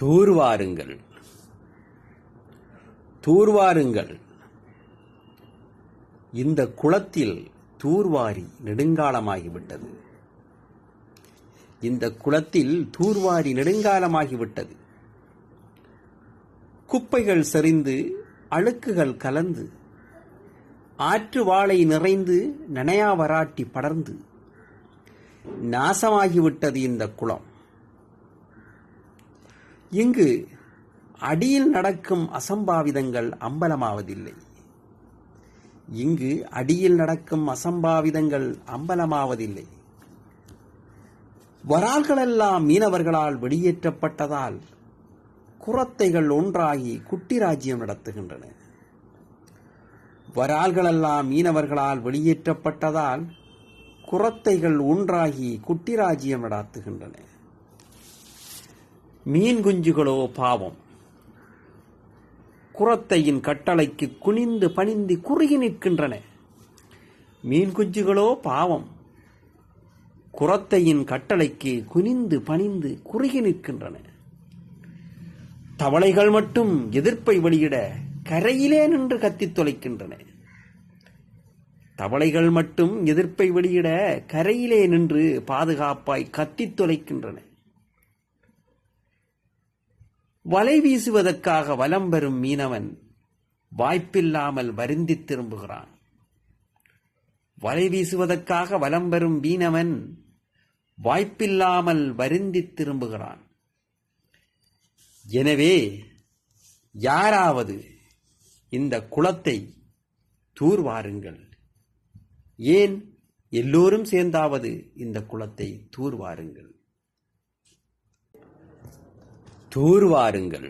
தூர்வாருங்கள். தூர்வாருங்கள். இந்த குளத்தில் தூர்வாரி நெடுங்காலமாகிவிட்டது. இந்த குளத்தில் தூர்வாரி நெடுங்காலமாகிவிட்டது. குப்பைகள் செறிந்து அழுக்குகள் கலந்து ஆற்று வாழை நிறைந்து நனையா வராட்டி படர்ந்து நாசமாகிவிட்டது இந்த குளம். இங்கு அடியில் நடக்கும் அசம்பாவிதங்கள் அம்பலமாவதில்லை. இங்கு அடியில் நடக்கும் அசம்பாவிதங்கள் அம்பலமாவதில்லை. வரால்களெல்லாம் மீனவர்களால் வெளியேற்றப்பட்டதால் குரத்தைகள் ஒன்றாகி குட்டி ராஜ்யம் நடத்துகின்றன. வரால்களெல்லாம் மீனவர்களால் வெளியேற்றப்பட்டதால் குரத்தைகள் ஒன்றாகி குட்டி ராஜ்யம் நடத்துகின்றன. மீன் குஞ்சுகளோ பாவம். குரத்தையின் கட்டளைக்கு குனிந்து பணிந்து குறுகி நிற்கின்றன. மீன் குஞ்சுகளோ பாவம். குரத்தையின் கட்டளைக்கு குனிந்து பணிந்து குறுகி நிற்கின்றன. தவளைகள் மட்டும் எதிர்ப்பை வெளியிட கரையிலே நின்று கத்தித் தொலைக்கின்றன. தவளைகள் மட்டும் எதிர்ப்பை வெளியிட கரையிலே நின்று பாதுகாப்பாய் கத்தித் தொலைக்கின்றன. வலை வீசுவதற்காக வலம் பெறும் மீனவன் வாய்ப்பில்லாமல் வருந்தித் திரும்புகிறான். வலை வீசுவதற்காக வலம் பெறும் மீனவன் வாய்ப்பில்லாமல் வருந்தித் திரும்புகிறான். எனவே யாராவது இந்த குளத்தை தூர்வாருங்கள். ஏன்? எல்லோரும் சேர்ந்தாவது இந்த குளத்தை தூர்வாருங்கள். தூர்வாருங்கள்.